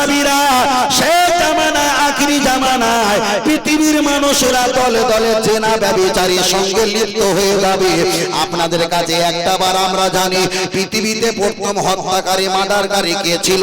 সাবিরা সে জামানায় আখরি জামানায় পৃথিবীর মানুষেরা দলে দলে চেনা ব্যবিচারীর সঙ্গে লিপ্ত হয়ে যাবে। আপনাদের কাছে একটা বার আমরা জানি, পৃথিবীতে প্রথম হত্যাকারী, মার্ডারকারী কে ছিল?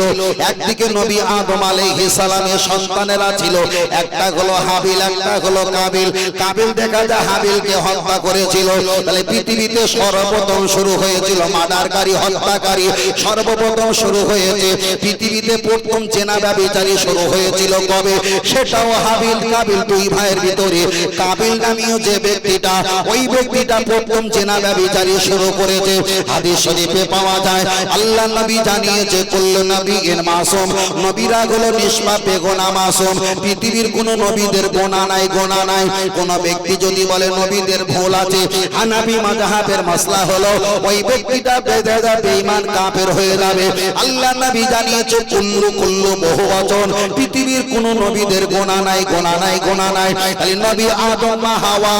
একদিকে নবী আদম আলাইহিস সালামের সন্তানেরা ছিল, একটা হলো হাবিল, একটা হলো কাবিল। কাবিল দেখা যায় হাবিলকে হত্যা করেছিল। তাহলে পৃথিবীতে সর্বপ্রথম শুরু হয়েছিল মার্ডারকারী, হত্যাকারী। সর্বপ্রথম শুরু হয়েছে, পৃথিবীতে প্রথম চেনা ব্যবিচারী শুরু হয়েছিল কবে? সেটাও হাবিল, কাবিল দুই ভাইয়ের ভিতরে কাবিল নামীয় যে ব্যক্তিটা, ওই ব্যক্তিটা প্রথম চেনা ব্যবিচারী শুরু করেছে। হাদিস শরীফে পাওয়া যায়, আল্লাহ নবী জানিয়েছে, কুল্লু নবী এর মাসুম, নবীরা হলো নিষ্পাপে গোনা মাসুম। পৃথিবীর কোন নবীদের গোনা নাই গোনা নাই। কোন ব্যক্তি যদি বলে নবীদের ভুল আছে হানাবি মাযহাবের মাসলা হলো, ওই ব্যক্তিটা বেদে যাবে ঈমান কাফের হয়ে যাবে। আল্লাহ নবী জানিয়েছে, কুল্লু কুল্লু বহু বচন পৃথিবীর কোন নবীদের গোনা নাই গোনা নাই, গোনা নাই। খালি নবী আদম হাওয়া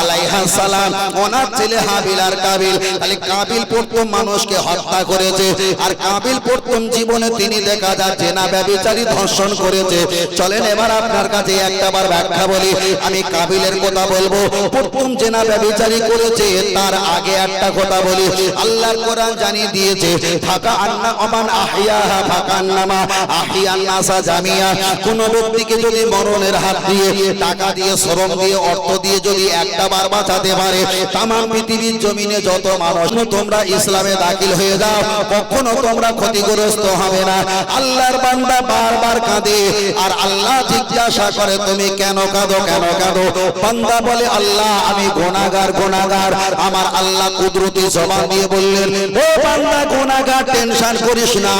আলাইহা সালাম, ওনার ছেলে হাবিল আর কাবিল। খালি কাবিল প্রথম মানুষকে হত্যা করেছে। আর কাবিল প্রথম জীবনে তিনি দেখা যাচ্ছে না ব্যবিচারী ধর্ষণ করেছে। চলেন এবার আপনার কাছে একটা বার ব্যাখ্যা বলি। আমি কাবিলের কথা বলব। প্রথম জেনা ব্যবিচারী করেছে, তার আগে একটা কথা বলি। আল্লাহর কোরআন জানিয়ে দিয়েছে, ফাঁকা আন্না অমান আহিয়া ফাঁকা আন্নামা আহিয়ান নাসা জামিয়া। কোন ব্যক্তিকে যদি মরণের হাত দিয়ে টাকা দিয়ে, শ্রম দিয়ে, অর্থ দিয়ে যদি একটা বার বাঁচাতে পারে তাম পৃথিবীর জমিনে যত মানুষ, তোমরা ইসলামে দাখিল হয়ে যাও, কখনো তোমরা ক্ষতিগ্রস্ত হবে না। আল্লাহর বান্দা বারবার কাঁদে, আর আল্লাহ জিজ্ঞাসা করে, তুমি কেন কাঁদো কেন কাঁদো? বান্দা বলে, আল্লাহ, আমি গোনাগার গোনাগার আমার আল্লাহ কুদরতি জবান দিয়ে বললেন, ও বান্দা গোনাগার টেনশন করিস না।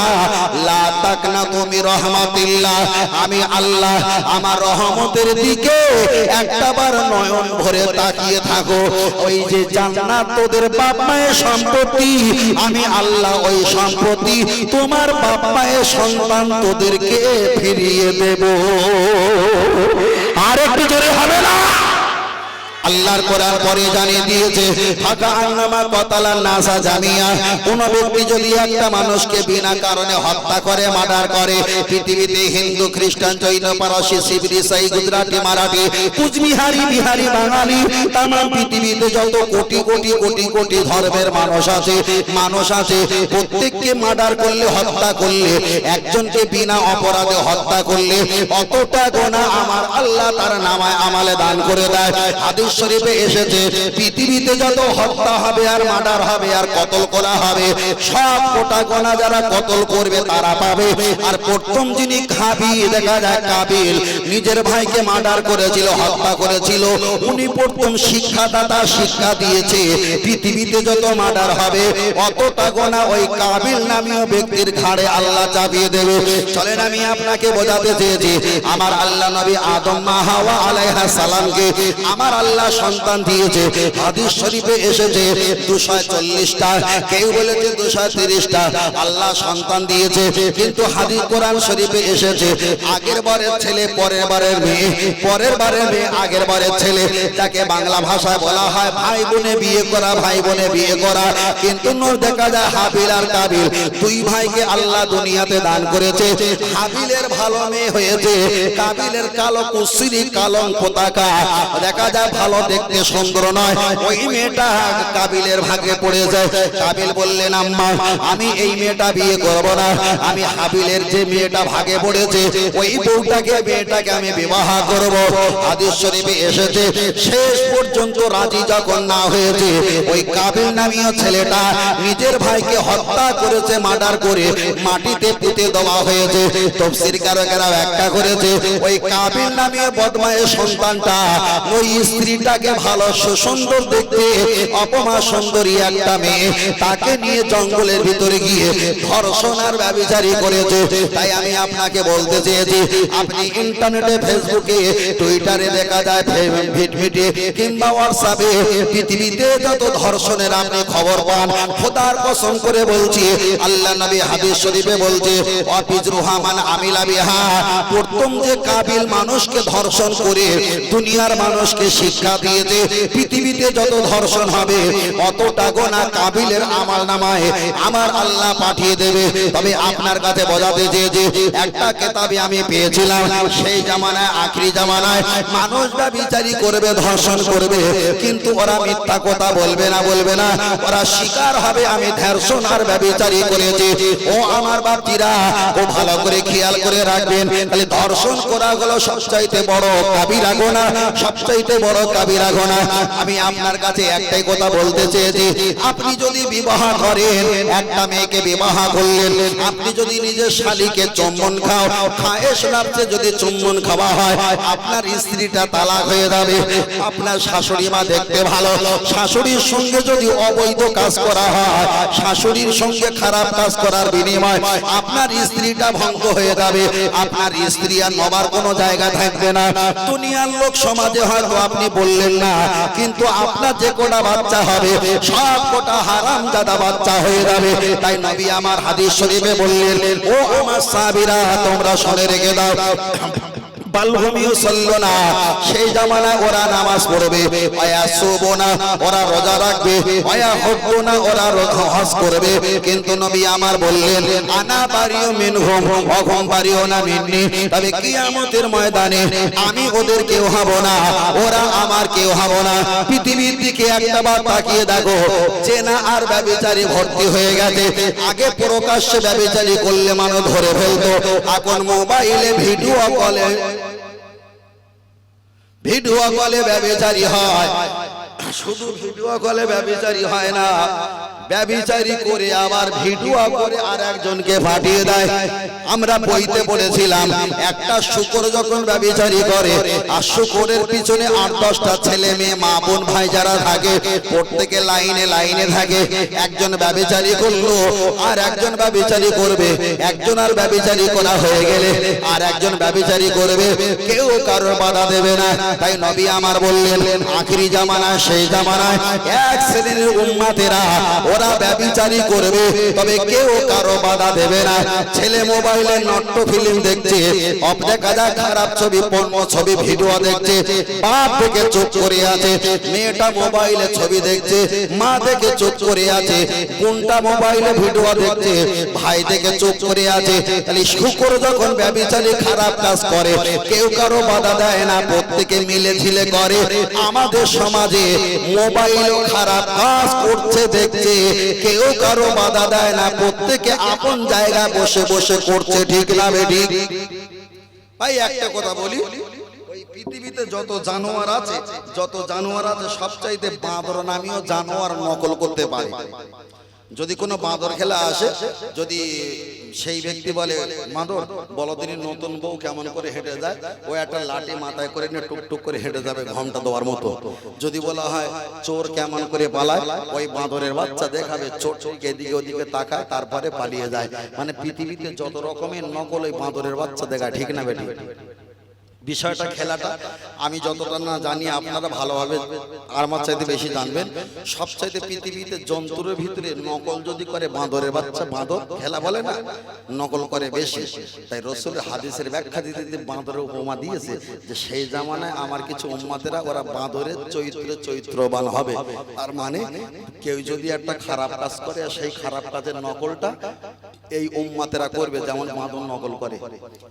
লা তাকনা তুমি রহমাতিল্লাহ আমি আল্লাহ, আমার রহমতের দিকে একটাবার নয়ন ভরে তাকিয়ে থাকো। ওই যে জান্নাত তোদের বাপ মায়ের সম্পত্তি, আমি আল্লাহ ওই সম্পত্তি, তোমার বাপ মায়ের সন্তান তোদেরকে ফিরিয়ে দেব। আর একটু জোরে হবে না? আল্লাহর কোরআন পরে জানিয়ে দিয়েছে, ফাঁকা আন্নামা কতালা নাসা জামিয়া। কোন ব্যক্তি যদি একটা মানুষকে বিনা কারণে হত্যা করে, মার্ডার করে, পৃথিবীতে হিন্দু, খ্রিস্টান, জৈন, পারসি, শিব, ইসাই, গুজরাটি, মারাঠি, কুচবিহারি, বিহারি, বাঙালি তাম পৃথিবীতে যত কোটি কোটি কোটি কোটি ধর্মের মানুষ আছে মানুষ আছে, প্রত্যেককে মার্ডার করলে, হত্যা করলে, একজনকে বিনা অপরাধে হত্যা করলে, অতটা গোনা আমার আল্লাহ তার নামায় আমালে দান করে দেয়। হাদিস শরীফে এসেছে। পৃথিবীতে যত হত্যা হবে আর মার্ডার হবে আর কতল করা হবে, সব কোটা গোনা যারা কতল করবে তারা পাবে। আর প্রথম যিনি খাবি দেখা যায় কাবিল নিজের ভাইকে মার্ডার করেছিল, হত্যা করেছিল, উনি প্রথম শিক্ষাদাতা শিক্ষা দিয়েছে। পৃথিবীতে যত মার্ডার হবে, অতটা গোনা ওই কাবিল নামীয় ব্যক্তির ঘাড়ে আল্লাহ চাপিয়ে দেবে। চলেন আমি আপনাকে বোঝাতে চেয়েছি, আমার আল্লাহ নবী আদম মা হাওয়া আলাইহা সালামকে, আমার আল্লাহ সন্তান দিয়েছে। হাদিস শরীফে এসেছে দুশো চল্লিশটা। কেউ বলেছে দুশো তিরিশটা। আল্লাহ সন্তান দিয়েছে, কিন্তু হাদিস কোরআন শরীফে এসেছে, আগের বারের ছেলে, পরের বারের মেয়ে, পরের বারের মেয়ে, আগের বারের ছেলে। যাকে বাংলা ভাষায় বলা হয়, ভাই বোনে বিয়ে করা, ভাই বোনে বিয়ে করা। কিন্তু দেখা যায়, হাবিল আর কাবিল, দুই ভাইকে আল্লাহ দুনিয়াতে দান করেছে। হাবিলের ভালো মেয়ে হয়েছে, কাবিলের কালো কুসিরি কালম পতাকা। দেখা যায়, ভালো দেখতে সুন্দর নয়। ওই মেয়েটা কাবিলের ভাগে পড়ে যায়। কাবিল বললেন, আম্মা, আমি এই মেয়েটা বিয়ে করব না। আমি হাবিলের যে মেয়েটা ভাগে পড়েছে, ওই বউটাকে, মেয়েটাকে আমি বিবাহ করব। হাদিস শরীফে এসেছে, শেষ পর্যন্ত রাজি যখন না হয়েছে, ওই কাবিল নামীয় ছেলেটা নিজের ভাইকে হত্যা করেছে, মার্ডার করে মাটিতে পুঁতে দেওয়া হয়েছে। তফসির কারকেরা ব্যাখ্যা করেছে। ওই কাবিল নামীয় বদমায়ের সন্তানটা ওই স্ত্রীটাকে ভালো সুন্দর দেখতে অপমা সুন্দরী একটা মেয়ে। তাকে নিয়ে জঙ্গলের ভিতরে গিয়ে ধর্ষণ আর ব্যবচারী করেছে। তাই আমি আপনাকে বলতে চেয়েছি, আপনি ইন্টারনেটে, ফেসবুকে, টুইটারে দেখা যায় ভিটভিটে কিংবা হোয়াটসঅ্যাপে পৃথিবীতে যত ধর্ষণের আপনি খবর পান, খোদার কসম করে বলছি, আল্লাহ নবী হাদিস শরীফে বলছে অফিজ রুহামান আমিলা বিহা। প্রথম যে কাবিল মানুষকে ধর্ষণ করে, দুনিয়ার মানুষকে শিক্ষা দিয়েছে, পৃথিবীতে যত ধর্ষণ হবে, অতটা গোনা কাবিলের আমার নামায় আমার আল্লাহ পাঠিয়ে দেবে। তবে আপনার কাছে বোঝাতে চেয়েছে, একটা কেতাবে আমি পেয়েছিলাম, সেই জামানায়, আখরি জামানায় মানুষ বা বিচারি করবে, ধর্ষণ করবে, কিন্তু ওরা মিথ্যা কথা বলবে না বলবে না। ওরা শিকার হবে, আমি ধর্ষণ আর ব্যবিচারী করেছি। ও আমার বাপটিরা ও ভালো করে খেয়াল করে রাখবেন, তাহলে ধর্ষণ করা হলো সবচাইতে বড় কাবিরা গোনা, সবচাইতে বড় কাবিরা গোনা, আমি আপনার কাছে একটাই কথা বলতে চেয়েছি। আপনি যদি বিবাহ করেন, একটা মেয়েকে বিবাহ করলেন, আপনি যদি নিজের শালীকে চুম্বন খাও, খায়েশ লাগছে যদি চুম্বন খাওয়া হয়, আপনার স্ত্রীটা তালাক হয়ে যাবে। আপনার শাশুড়ি মা দেখতে ভালো, শাশুড়ির সঙ্গে যদি অবৈধ কাজ করা হয়, শাশুড়ির সঙ্গে খারাপ কাজ করার বিনিময় আপনার স্ত্রীটা ভঙ্গ হয়ে যাবে। আপনার স্ত্রী আর নবার কোনো জায়গা থাকবে না। দুনিয়ার লোক সমাজে হয়তো আপনি বললেন না, কিন্তু আপনার যে কোটা বাচ্চা হবে, সব কোটা হারাম দাদা বাচ্চা হয়ে যাবে। তাই নবী আমার হাদিস শরীফে বললেন, ও আমার সাবিরা তোমরা শুনে রেখে দাও। বালভূমিও চলল না। সেই জামানায় ওরা নামাজ পড়বে। অয়া শোবো না, ওরা রোজা রাখবে। অয়া হব্বো না, ওরা হজ করবে। কিন্তু নবী আমার বললেন, আনা পারিও মিনহুম অঘম পারিও না মিন্নি। তবে কিয়ামতের ময়দানে আমি ওদের কেউ হব না, ওরা আমার কেউ হব না। পৃথিবীর দিকে একটা বার তাকিয়ে দেখো, চেনা আর ব্যবিচারী ভর্তি হয়ে গেছে। আগে প্রকাশ্যে ব্যবিচারী করলে মানুষ ধরে ফেলতো। এখন মোবাইলে ভিডিও কলে। ভিডিও কলে ব্যবচারী হয়। শুধু ভিডিও কলে ব্যবচারী হয় না ব্যবচারী করে আবার ভিডিও করে আর একজনকে পাঠিয়ে দেয়। আমরা বইতে পড়েছিলাম, একটা শুকর যখন ব্যবচারী করে, আর শুকরের পিছনে আট দশটা ছেলে মেয়ে, মা, বোন, ভাই যারা থাকে, প্রত্যেকে লাইনে লাইনে থাকে। একজন ব্যবচারী করল, আর একজন ব্যবচারী করবে। একজন আর ব্যবচারী করা হয়ে গেলে, আর একজন ব্যবচারী করবে। কেউ কারোর বাধা দেবে না। তাই নবী আমার বললেন, আখরি জামানায়, সেই জামানায় এক শ্রেণির উম্মাতেরা ওরা ব্যবিচারী করবে, তবে কেউ কারও বাধা দেবে না। ছেলে মোবাইলে নট্য ফিল্ম দেখছে অপ দেখা যায় খারাপ ছবি, পণ্য ছবি, ভিডিও দেখছে, বাপ থেকে চুপ করে আছে, মেয়েটা মোবাইলে ছবি দেখছে, মা দেখে চুপ করে আছে কোনটা মোবাইলে ভিডিও দেখছে, ভাই দেখে চুপ করে আছে। তাহলে শুকর যখন ব্যবিচারী খারাপ কাজ করে, কেউ কারও বাধা দেয় না, প্রত্যেকে মিলে ঝিলে করে। আমাদের সমাজে মোবাইলও খারাপ কাজ করছে, দেখছে। কেউ কারও বাধা দেয় না, প্রত্যেকে আপন জায়গায় বসে বসে করছে, ঠিক না বেঠিক ভাই, একটা কথা বলি পৃথিবীতে যত জানোয়ার আছে, যত জানোয়ার আছে, সবচাইতে বাঁদর নামীয় জানোয়ার নকল করতে পারে। যদি কোনো বাঁদর খেলা আসে যদি সেই ব্যক্তি বলে মাদর বলদিনী নতুন বউ কেমন করে হেঁটে যায়? ও একটা লাঠি মাথায় করে নিয়ে টুকটুক করে হেঁটে যাবে ঘণ্টা দেওয়ার মতো। যদি বলা হয় চোর কেমন করে পালায় ওই বাঁদরের বাচ্চা দেখাবে চোর এদিকে ওদিকে তাকায় তারপরে পালিয়ে যায়। মানে পৃথিবীতে যত রকমের নকল ওই বাঁদরের বাচ্চা দেখায় ঠিক না বেটি? বিষয়টা খেলাটা আমি যতটা না জানি আপনারা ভালোভাবে আমার চাইতে বেশি জানবেন। সবচাইতে পৃথিবীতে জন্তুর ভিতরে নকল যদি করে বাঁদরের বাচ্চা বাঁদর খেলা বলে না নকল করে বেশি। তাই রসুলের হাদিসের ব্যাখ্যা দিতে দিতে বাঁদরের উপমা দিয়েছে যে সেই জামানায় আমার কিছু উম্মাতেরা ওরা বাঁদরের চরিত্রে চরিত্রবান হবে। তার মানে কেউ যদি একটা খারাপ কাজ করে আর সেই খারাপ কাজের নকলটা এই উম্মাতেরা করবে যেমন বাঁদর নকল করে।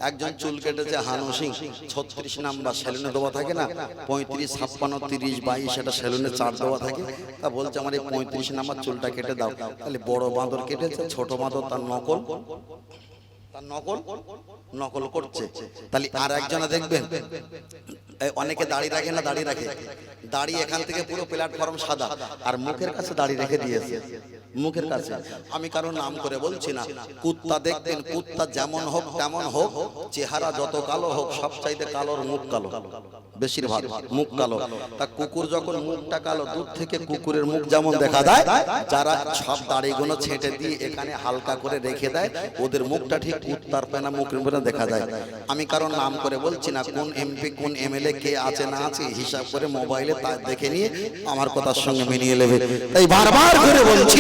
একজন চুল কেটেছে হানু সিং, ছত্রিশ নাম্বার সেলুনে দেওয়া থাকে না? পঁয়ত্রিশ, ছাপ্পান্ন, তিরিশ, বাইশ, এটা সেলুনে চার দেওয়া থাকে। তা বলছে, আমার এই পঁয়ত্রিশ নাম্বার চুলটা কেটে দাও। তাহলে বড় বাঁদর কেটেছে, ছোট বাঁদর তার নকল? তার নকল? নকল করছে। তাহলে আর একজনে দেখবেন অনেকে দাড়ি রাখে না, দাড়ি রাখে। দাড়ি এখান থেকে পুরো প্ল্যাটফর্ম সাদা, আর মুখের কাছে দাড়ি রেখে দিয়েছে। মুখের কাছে। আমি কারও নাম করে বলছি না। কুত্তা দেখবেন, কুত্তা যেমন হোক, তেমন হোক, চেহারা যত কালো হোক, সব চাইতে কালোর মুখ কালো। বেশিরভাগ মুখ কালো। তা কুকুর যখন মুখটা কালো, দূর থেকে কুকুরের মুখ যেমন দেখা যায়, যারা সব দাড়িগুলো ছেঁটে দিয়ে এখানে হালকা করে রেখে দেয়, ওদের মুখটা ঠিক কুত্তার পেনা মুখের উপরে দেখা যায়। আমি কারণ নাম করে বলছি না, কোন এমপি, কোন এমএলএ, কে আছে না আছে, হিসাব করে মোবাইলে তা দেখে নিয়ে আমার কথার সঙ্গে মিলিয়ে নেবে। তাই বারবার করে বলছি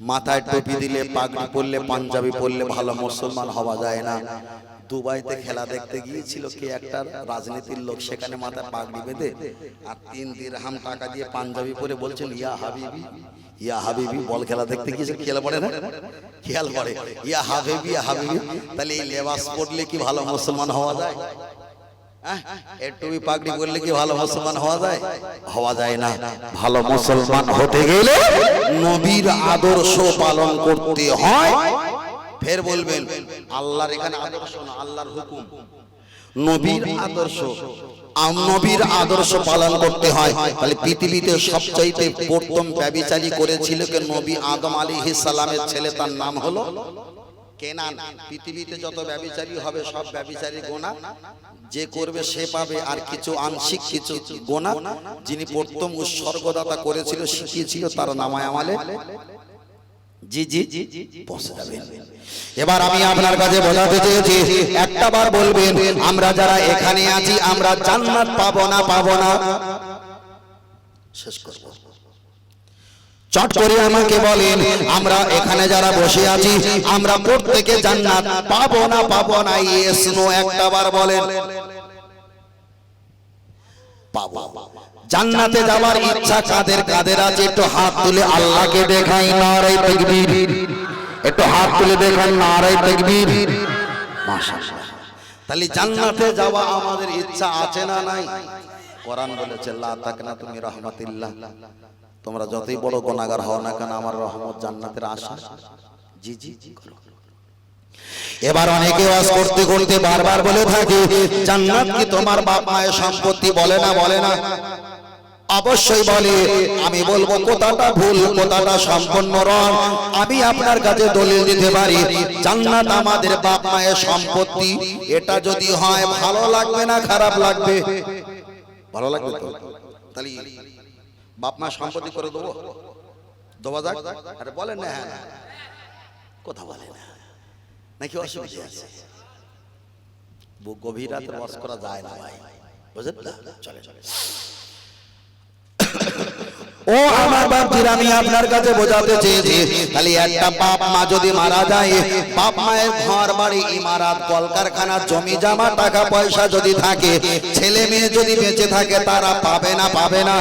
মাথায় টুপি দিলে, পাগড়ি পরলে, পাঞ্জাবি পরলে ভালো মুসলমান হওয়া যায় না। দুবাইতে খেলা দেখতে গিয়েছিল কে একটা রাজনীতির লোক, সেখানে মাথায় পাগড়ি বেঁধে আর তিন দিরহাম টাকা দিয়ে পাঞ্জাবি পরে বলছেন, ইয়া হাবিবি ইয়া হাবিবি, বল খেলা দেখতে গিয়েছে, খেয়াল পড়ে না? খেয়াল পড়ে, ইয়া হাবিবি হাবিবি, তাহলে এই লেবাস পরলে কি ভালো মুসলমান হওয়া যায়? পাগড়ি কি ভালো মুসলমান হওয়া যায়? হওয়া যায় না। ভালো মুসলমান হতে গেলে নবীর আদর্শ পালন করতে হয়। ফের বলবেন আল্লাহর এখানে আদর্শ না আল্লাহর হুকুম। নবীর আদর্শ নবীর আদর্শ পালন করতে হয়। তাহলে পৃথিবীতে সবচাইতে প্রথম ব্যবিচারী করেছিল কে নবী আদম আলী সালামের ছেলে তার নাম হলো কেনান পৃথিবীতে যত ব্যবিচারী হবে সব ব্যবিচারী গোনা। যে করবে সে পাবে আর কিছু আংশিক কিছু গোনা। যিনি প্রথম উৎসর্গদাতা করেছিল শিখিয়েছিল তার নামায় আমালে। জি জি বসে যাবেন এবার আমি আপনার কাছে বোঝাতে চেয়েছি একটা বার বলবেন আমরা যারা এখানে আছি আমরা জান্নাত পাবো না পাবো না। শেষ করব। চট করে আমাকে বলেন, আমরা এখানে যারা বসে আছি, আমরা প্রত্যেকে জান্নাত পাবো না পাবো না ইয়েস নো একটা বার বলেন। জান্নাতে যাওয়ার ইচ্ছা কাদের কাদের আছে? একটু হাত তুলে আল্লাহকে দেখাই নারাই তাকবীর। একটু হাত তুলে দেখান নারাই তাকবীর। মাশাআল্লাহ। তাহলে জান্নাতে যাওয়া আমাদের ইচ্ছা আছে না নাই? কোরআন বলেছে, লা তাকনা তুমি রহমাতিল্লাহ তোমরা যতই বড় গুনাহগার হও না কেন আমার রহমত জান্নাতের আশা। জি জি জি করো। এবার অনেকে ওয়াজ করতে করতে বারবার বলে থাকে জান্নাত কি তোমার বাপ মায়ের সম্পত্তি বলে না বলে না। অবশ্যই বলে আমি বলব কোথাটা ভুল কোথাটা সম্পূর্ণ রং। আমি আপনার কাছে দলিল দিতে পারি জান্নাত আমাদের বাপ মায়ের সম্পত্তি এটা যদি হয় ভালো লাগবে না খারাপ লাগবে। ভালো লাগবে তো? তাহলে বাপ মা সম্পত্তি করে দেবো? দেওয়া যাক? আরে বলেন না হ্যাঁ কথা বলে না। নাকি অসুবিধা আছে? গভীর রাতে বস করা যায় না ভাই। বুঝলেন না চলে চলে ও আমার বাপজির আমি আপনার কাছে বোঝাতে চেয়েছি। খালি একটা বাপ মা যদি মারা যায় বাপ মায়ের ঘর বাড়ি ইমারাত কলকারখানা জমি জামা টাকা পয়সা যদি থাকে ছেলে মেয়ে যদি বেঁচে থাকে তারা পাবে না পাবে না।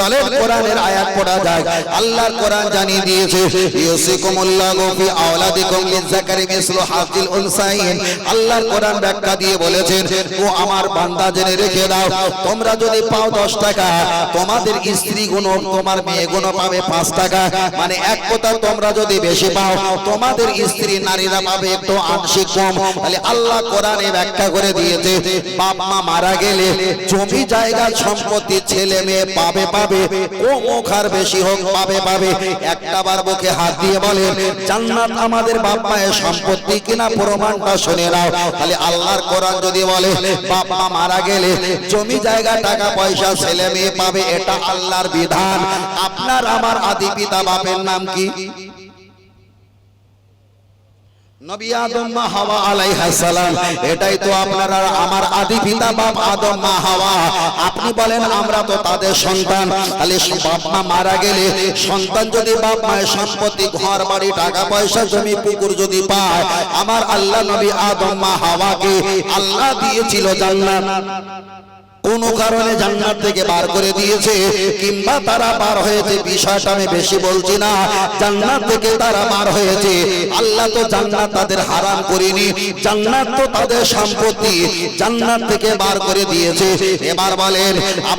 চলে, কোরআনের আয়াত পড়া যায়। আল্লাহর কোরআন জানিয়ে দিয়েছে, ইউসিকুমুল্লাহু ফি আওলাদিকুম লিযাকারি মিসলু হাযিল উনসাইন। আল্লাহর কোরআন ব্যাখ্যা দিয়ে বলেছেন, ও আমার বান্দা, জেনে রেখে দাও, তোমরা যদি পাও 10 টাকা, তোমাদের স্ত্রী গুণ তোমার মেয়ে গুণ পাবে 5 টাকা। মানে এক কথা, তোমরা যদি বেশি পাও, তোমাদের স্ত্রী নারীরা পাবে একটু আংশিক কম। তাহলে আল্লাহ কোরআনে ব্যাখ্যা করে দিয়েছে বাপ মা মারা গেলে জমি জায়গা সম্পত্তি ছেলে মেয়ে পাবে পাবে ও মুখার বেশি হোক, পাবে পাবে। একটা বার বুকে হাত দিয়ে বলে জান্নাত আমাদের বাপ মায়ের সম্পত্তি কিনা প্রমাণটা শুনে নাও। তাহলে আল্লাহর কোরআন যদি বলে, বাপ মা মারা গেলে জমি জায়গা, টাকা পয়সা, ছেলে মেয়ে পাবে, এটা আল্লাহর বিধান। আপনার, আমার আদি পিতা বাপের নাম কি? নবী আদম মা হাওয়া আলাইহিস সালাম। এটাই তো আপনারা আমার আদি পিতা বাপ আদম মা হাওয়া। আপনি বলেন আমরা তো তাদের সন্তান। তাহলে বাপ মা মারা গেলে সন্তান যদি বাপ মায়ের সম্পত্তি ঘর বাড়ি টাকা পয়সা জমি পুকুর যদি পায় আমার আল্লাহ নবী আদম মা হাওয়াকে আল্লাহ দিয়েছিল জান্নাত। কোন কারণে জান্নাত থেকে বার করে দিয়েছে, কিংবা তারা বার হয়েছে, বিষয়টা আমি বেশি বলছি না। জান্নাত থেকে তারা বার হয়েছে। আল্লাহ তো জান্নাত তাদের হারাম করেনি, জান্নাত তো তাদের সম্পত্তি, জান্নাত থেকে বার করে দিয়েছে। এবার বলেন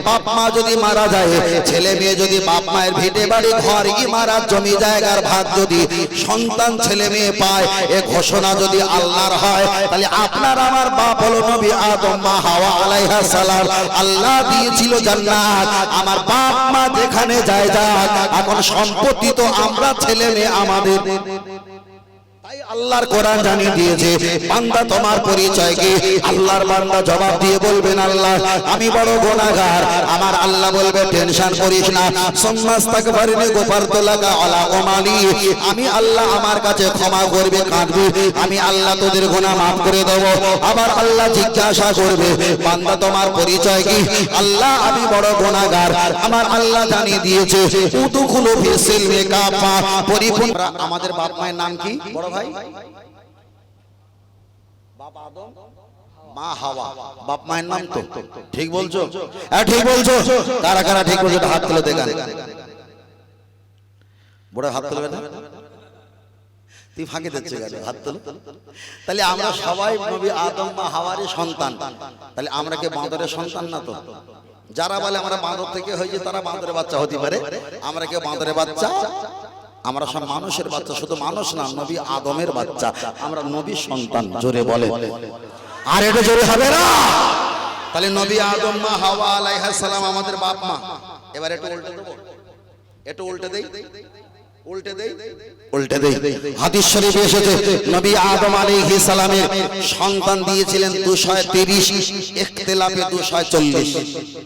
বাপ মা যদি মারা যায়, ছেলে মেয়ে যদি বাপ মায়ের ভিটে বাড়ি, ঘর ইমারাত জমি, জায়গার ভাগ যদি সন্তান ছেলে মেয়ে পায়, এ ঘোষণা যদি আল্লাহর হয়, তাহলে আপনার আমার বাপ হলো নবী আদম মা হাওয়া আলাইহা সালাম। আল্লাহ দিয়েছিল জান্নাত। আমার বাপ মা যেখানে যায় যাক, এখন সম্পত্তি তো আমরা ছেলে মেয়ে আমাদের। আল্লাহর কোরআন জানিয়ে দিয়েছে, বান্দা তোমার পরিচয় কি আল্লাহর বান্দা জবাব দিয়ে বলবেন, আল্লাহ, আমি বড় গুনাহগার। আমার আল্লাহ বলবে, টেনশন করিস না। সম্মাস্তাকবারিনি গোপারতো লাগা আলা ওমালি আমি আল্লাহ আমার কাছে ক্ষমা করবে, কাঁদবি। আমি আল্লাহ তোদের গুনাহ মাফ করে দেব। আবার আল্লাহ জিজ্ঞাসা করবে, বান্দা তোমার পরিচয় কি? আল্লাহ, আমি বড় গুনাহগার। আমার আল্লাহ জানিয়ে দিয়েছে, উদুখুলু ফিসিল মেকাফা পরিপূর্ণ আমাদের বাপ মায়ের নাম কি? বড় ভাই? বাপ আদম মা হাওয়া। বাপ মায়ের নাম তো। ঠিক বলছো? হ্যাঁ ঠিক বলছো? কারা কারা ঠিক বলছো হাত তুলে দেখান। বড় হাত তুলবে না? তুই ফাঁকে দিচ্ছে গেলে হাত তুলো। তাহলে আমরা সবাই নবী আদম বা হাওয়ারই সন্তান। তাহলে আমরা কি বাঁদরের সন্তান না তো? যারা বলে আমরা বাঁদর থেকে হয়েছে তারা বাঁদরের বাচ্চা হতে পারে। আমরা কেউ বাঁদরের বাচ্চা? আমরা সব মানুষের বাচ্চা শুধু মানুষ না নবী আদমের বাচ্চা। আমরা নবী সন্তান জোরে বলে আর এটা জোরে হবে না। তাহলে নবী আদম মা হাওয়া আলাইহিস সালাম আমাদের বাপ মা। এবার একটু উল্টে দেবো একটু উল্টে দেই। উল্টে দেই। উল্টে দেই। হাদিস শরীফে এসেছে নবী আদম আলাইহিস সালামের সন্তান দিয়েছিলেন 230 ইখতিলাফে 240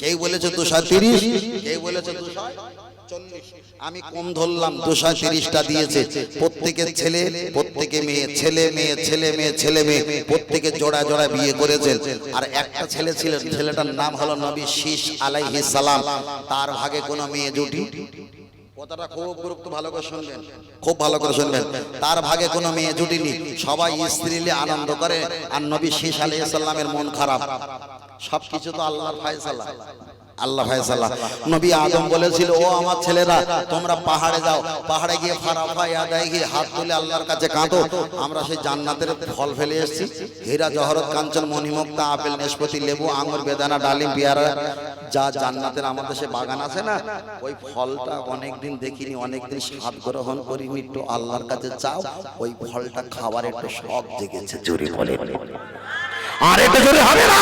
কেউ বলেছে 230 কেউ বলেছে 240 আমি কম ধরলাম 230টা দিয়েছে। প্রত্যেকের ছেলে প্রত্যেকে মেয়ে ছেলে মেয়ে ছেলে মেয়ে ছেলে মেয়ে প্রত্যেকে জোড়া জোড়া বিয়ে করেছেন। আর একটা ছেলে ছিলেন ছেলেটার নাম হলো নবী শীষ আলাইহিস সালাম। তার ভাগে কোনো মেয়ে জুটি। কথাটা খুব গুরুত্ব ভালো করে শুনবেন। খুব ভালো করে শুনবেন। তার ভাগে কোনো মেয়ে জুটিনি সবাই স্ত্রী নিয়ে আনন্দ করে। আর নবী শেষ আলাইহিস সালামের মন খারাপ। সবকিছু তো আল্লাহর ফয়সালা। আল্লাহ ফয়সালা। নবী আদম বলেছিল ও আমার ছেলেরা তোমরা পাহাড়ে যাও পাহাড়ে গিয়ে ফারাফা ইয়াদায় গিয়ে হাত তুলে আল্লাহর কাছে কাঁদো। আমরা সেই জান্নাতের ফল ফেলে এসেছি। হীরা জহরত কাঞ্চন মণিমুক্তা আপেল নাশপাতি লেবু আঙুর বেদানা ডালিম পেয়ারা যা জান্নাতের আমাদের সে বাগান আছে না ওই ফলটা অনেকদিন দেখিনি অনেকদিন স্বাদ গ্রহণ করিনি একটু আল্লাহর কাছে চাও ওই ফলটা খাবার একটু শখ জেগেছে জোরে বলে আর এটা জোরে হবে না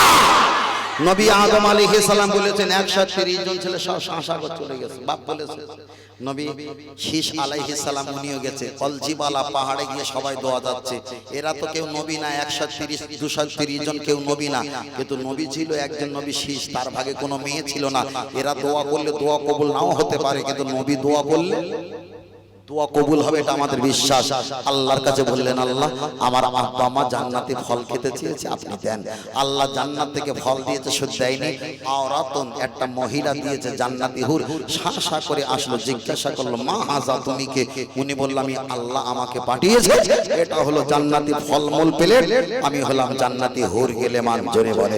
নবী আদম আলাইহিস সালাম বলেছেন 130 জন ছেলে সব চলে গেছে। বাপ বলেছে, নবী শীষ উনিও গেছে। কলজিবালা পাহাড়ে গিয়ে সবাই দোয়া যাচ্ছে। এরা তো কেউ নবী না 130 230 জন কেউ নবী না। কিন্তু নবী ছিল একজন নবী শীষ, তার ভাগে কোনো মেয়ে ছিল না। এরা দোয়া করলে দোয়া কবুল নাও হতে পারে, কিন্তু নবী দোয়া করলে দোয়া কবুল হবে, এটা আমাদের বিশ্বাস। আল্লাহর কাছে বললেন, আল্লাহ, আমার আব্বা মা জান্নাতি ফল খেতে চেয়েছে, আপনি দেন। আল্লাহ জান্নাত থেকে ফল দিয়েছে শুধু দেয়নি। আওরাতন একটা মহিলা দিয়েছে, জান্নাতি হুর। শাসা করে আসলো, জিজ্ঞাসা করল, মা হাজা, তুমি কে? উনি বলল, আমি আল্লাহ আমাকে পাঠিয়েছে, এটা হলো জান্নাতি ফলমূল পেলে আমি হলাম জান্নাতি হুর গেলে মান জোরে বলে।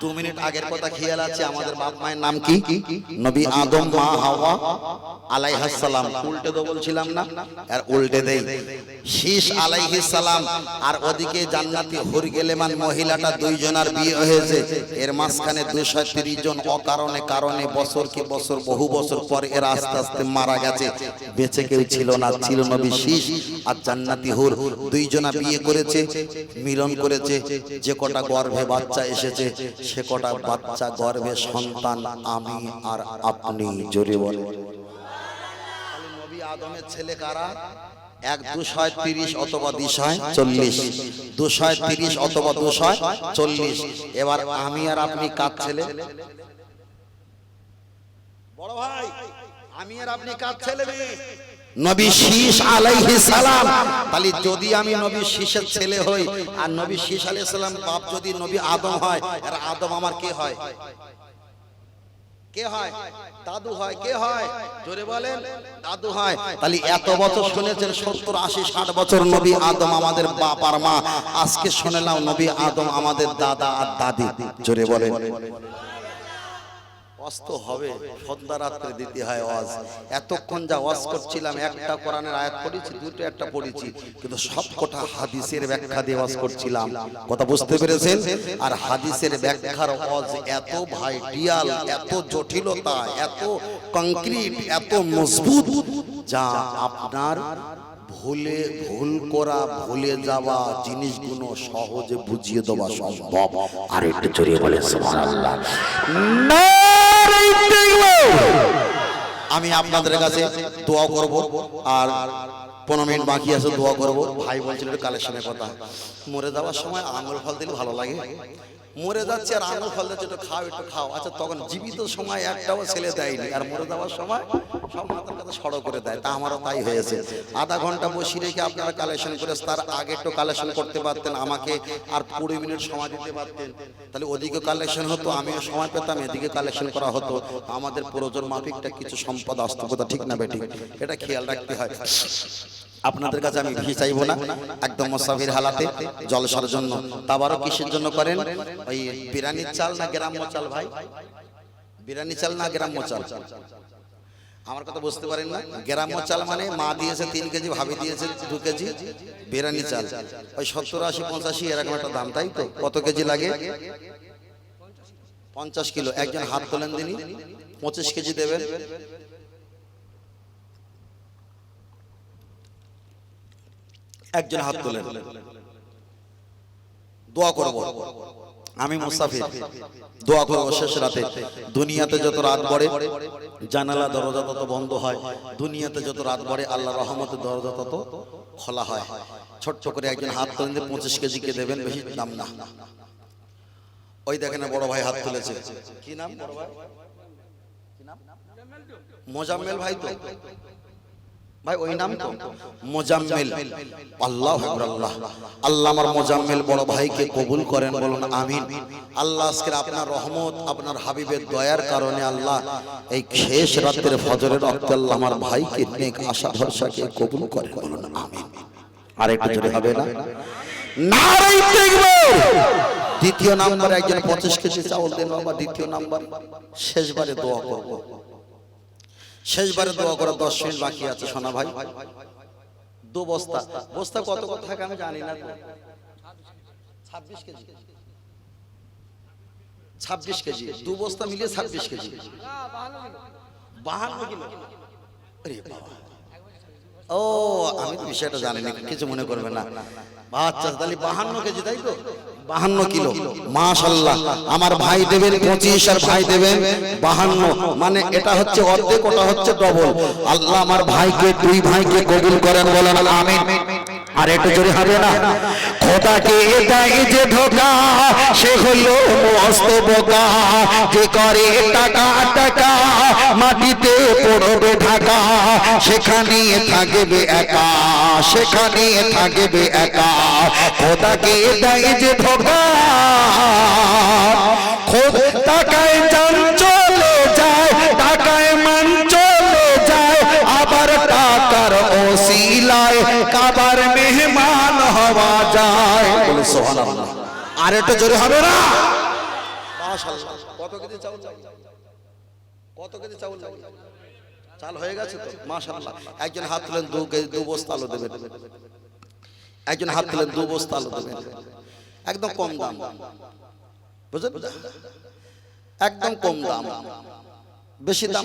দু মিনিট আগের কথা খেয়াল আছে আমাদের বাপ মায়ের নাম কি? নবী আদম মা হাওয়া আলাইহিস সালাম উল্টে তো বলছিলাম না? আর উল্টে দেই। শীষ আলাইহিস সালাম আর ওদিকে জান্নাতি হুর গেলেমান মহিলাটা দুইজনার বিয়ে হয়েছে। এর মাঝখানে দুশো তিরিশ জন অকারণে কারণে বছর কি বছর বহু বছর পর এরা আস্তে আস্তে মারা গেছে। বেঁচে কেউ ছিল না ছিল নবী শীষ। আর জান্নাতি হুর দুইজনা বিয়ে করেছে মিলন করেছে যে কটা গর্ভে বাচ্চা এসেছে সে কটা বাচ্চা গর্ভে সন্তান আমি আর আপনি জোরে বলে। নবী আদমের ছেলে কারা? এক দুশয় তিরিশ অথবা দুশয় চল্লিশ। দুশয় তিরিশ অথবা দুশয় চল্লিশ। এবার আমি আর আপনি কার ছেলে? বড় ভাই আমি আর আপনি কার ছেলে মেয়ে? নবী শীষ আলাইহিস সালাম। তাহলে যদি আমি নবী শীষের ছেলে হই আর নবী শীষ আলাইহিস সালাম বাপ যদি নবী আদম হয় আর আদম আমার কে হয়? কে হয়? দাদু হয়। কে হয়? জোরে বলেন দাদু হয়। তাহলে এত বছর শুনেছেন সত্তর আশি ষাট বছর নবী আদম আমাদের বাপ আর মা। আজকে শুনেলাম নবী আদম আমাদের দাদা আর দাদি। জোরে বলেন। অস্ত হবে সন্ধ্যা রাত্রে দিতে হয় ওয়াজ। এতক্ষণ যা ওয়াজ করছিলাম একটা কোরআনের আয়াত পড়েছি দুটো একটা পড়েছি কিন্তু সব কটা হাদিসের ব্যাখ্যা দিয়ে ওয়াজ করছিলাম। কথা বুঝতে পেরেছেন? আর হাদিসের ব্যাখ্যার ওয়াজ এত এত জটিলতা এত কংক্রিট এত মজবুত যা আপনার ভুলে ভুল করা ভুলে যাওয়া জিনিসগুলো সহজে বুঝিয়ে দেওয়া সম্ভব। আর একটু জড়িয়ে বলে সুবহানাল্লাহ। আমি আপনাদের কাছে দোয়া করব আর পনেরো মিনিট বাকি আছে, দোয়া করব। ভাই বলছিল কালেকশনের কথা। মরে যাওয়ার সময় আঙুল ফল দিলে ভালো লাগে। মরে যাচ্ছে আর আঙুল ফল যাচ্ছে একটু খাও একটু খাও। আচ্ছা তখন জীবিত সময় একটাও ছেলে দেয়নি। আর মরে যাওয়ার সময় সব মাথার কাছে সড়ো করে দেয়। তা আমারও তাই হয়েছে। আধা ঘণ্টা বসিয়ে রেখে আপনারা কালেকশন করে তার আগে একটু কালেকশন করতে পারতেন, আমাকে আর কুড়ি মিনিট সময় দিতে পারতেন। তাহলে ওদিকে কালেকশন হতো, আমিও সময় পেতাম, এদিকে কালেকশন করা হতো। আমাদের প্রয়োজন মাফিকটা কিছু সম্পদ আসতো। কথা ঠিক না বেঠিক এটা খেয়াল রাখতে হয়। আপনাদের কাছে আমি ফি চাইব না একদম মোসাফির হালাতে জলসার জন্য। তাবারও কিসের জন্য করেন? ওই বিরানির চাল না গ্রাম্য চাল ভাই? বিরানি চাল না গ্রাম্য চাল আমার কথা বুঝতে পারেন না? গ্রাম্য চাল মানে মা দিয়েছে তিন কেজি ভাবি দিয়েছে দু কেজি বিরানি চাল। ওই সত্তর আশি পঁচাশি এরকম একটা দাম তাই তো? কত কেজি লাগে? পঞ্চাশ কিলো। একজন হাত তোলেন দিনই পঁচিশ কেজি দেবেন। একজন হাত তোলেন। দোয়া করব। আমি মুসাফির দোয়া করব শেষ রাতে। দুনিয়াতে যত রাত পড়ে জানালা দরজা তত বন্ধ হয়। দুনিয়াতে যত রাত পড়ে আল্লাহ রহমতের দরজা তত খোলা হয়। ছোট্ট করে একজন হাত তোলেন দিয়ে পঁচিশ কেজি কে দেবেন বেশি দাম না। ওই দেখেন বড় ভাই হাত তুলেছে। কি নাম? বড় ভাই? মোজাম্মেল ভাই তো? ভাই ওই নাম তো মোজাম্মেল। আল্লাহ আল্লাহ। আল্লাহ আমার মোজাম্মেল বড় ভাইকে কবুল করেন বলুন আমিন। আল্লাহ আজকের আপনার রহমত আপনার হাবিবের দয়ার কারণে আল্লাহ এই শেষ রাতের ফজরের রক্তে আল্লাহ আমার ভাইকে নেক আশা ভরসাকে কবুল করেন বলুন আমিন। আর একটু জোরে হবে না? দ্বিতীয় নাম্বার একজন পঁচিশ কেজি চাউল দেন বাবা দ্বিতীয় নাম্বার শেষবারে দোয়া করব। শেষবারে দোয়া করা দশ মিনিট বাকি আছে, সোনা ভাই। দু বস্তা। বস্তা কত কত থাকে আমি জানি না। ছাব্বিশ কেজি। দু বস্তা মিলিয়ে ছাব্বিশ কেজি। ও, আমি তো বিষয়টা জানি না, কিছু মনে করবে না। আচ্ছা তাহলে বাহান্ন কেজি, তাই তো? বাহান্ন কিলো। মাশাল্লাহ। আমার ভাই দেবেন পঁচিশ আর ভাই দেবেন বাহান্ন। মানে এটা হচ্ছে অর্ধেক ওটা হচ্ছে ডবল। আল্লাহ আমার ভাইকে দুই ভাইকে কবুল করেন বলেন আমিন। আর একটু জোরে হবে না? খোদাকে এটাই যে ধোকা সে হলো মস্ত বোকা। যে করে টাকা টাকা মাটিতে পড়বে ঢাকা সেখানে থাকবে একা। সেখানে থাকবে একা। খোদাকে এটাই যে ধোকা। খোদ টাকায় যান চলে যায়, টাকায় মান চলে যায়। আবার টাকার ওসিলায় কাবার মেহমান হওয়া যায়। বলে সুবহানাল্লাহ। আর একটু জোরে হবে না? মাশাআল্লাহ। কত কেজি চাউল কত কেজি চাউল চাল হয়ে গেছে তো? মাশাআল্লাহ। একজন হাত তুলেন দু দু বস্তা আলু দেবেন। একজন হাত তুলেন দু বস্তা আলু দেবেন। একদম কম দাম। বুঝলেন? একদম কম দাম। বেশি দাম